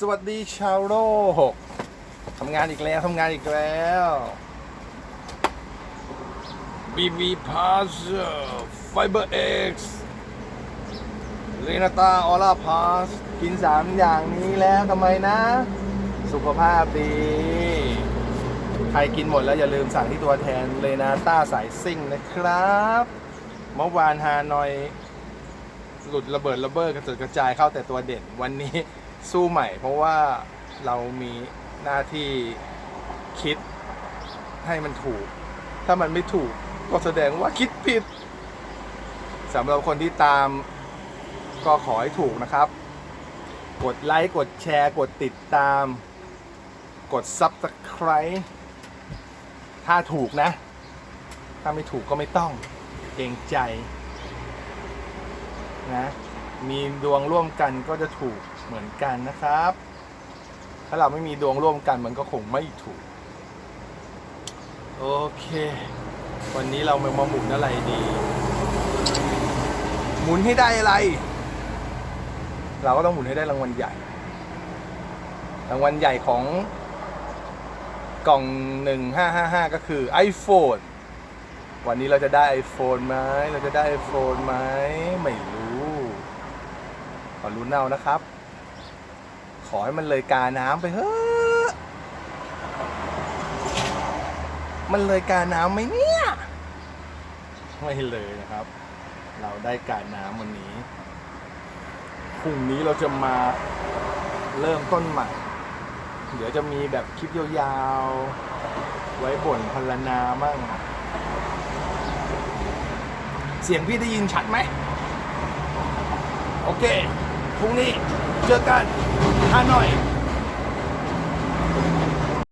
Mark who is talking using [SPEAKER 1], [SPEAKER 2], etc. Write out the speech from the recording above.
[SPEAKER 1] สวัสดีชาวโลกทำงานอีกแล้วทำงานอีกแล้ว BB Pass Fiber X เรนาตาออร่าพาสกิน3อย่างนี้แล้วทำไมนะ สุขภาพดี ใครกินหมดแล้วอย่าลืมสั่งที่ตัวแทนเรนาต้าสายซิ่งนะครับ เมื่อวานฮานอยหลุดระเบิดระเบ้อกระเจิดกระจายเข้าแต่ตัวเด่นวันนี้ สู้ใหม่ เพราะว่าเรามีหน้าที่คิดให้มันถูก ถ้ามันไม่ถูกก็แสดงว่าคิดผิดสำหรับคนที่ตามก็ขอให้ถูกนะครับ กดไลค์ กดแชร์ กดติดตาม กด Subscribe ถ้าถูกนะ ถ้าไม่ถูกก็ไม่ต้อง เกรงใจนะ มีดวงร่วมกันก็จะถูกเหมือนกันนะครับ ถ้าเราไม่มีดวงร่วมกันมันก็คงไม่ถูก โอเค วันนี้เรามาหมุนอะไรดี หมุนให้ได้อะไร เราก็ต้องหมุนให้ได้รางวัลใหญ่ รางวัลใหญ่ของกล่อง 1555 ก็คือ iPhone วันนี้เราจะได้ iPhone ไหม เราจะได้ iPhone ไหม ไม่รู้ อรุ้นเอานะครับ ขอให้มันเลยกาน้ำไปเฮ้อมันเลยกาน้ำไหมเนี่ยไม่เลยนะครับ เราได้กาน้ำวันนี้พรุ่งนี้เราจะมาเริ่มต้นใหม่ เดี๋ยวจะมีแบบคลิปยาวๆ ไว้บ่นพรรณนามั่ง เสียงพี่ได้ยินชัดไหม โอเค พรุ่งนี้เจอกันฮานอย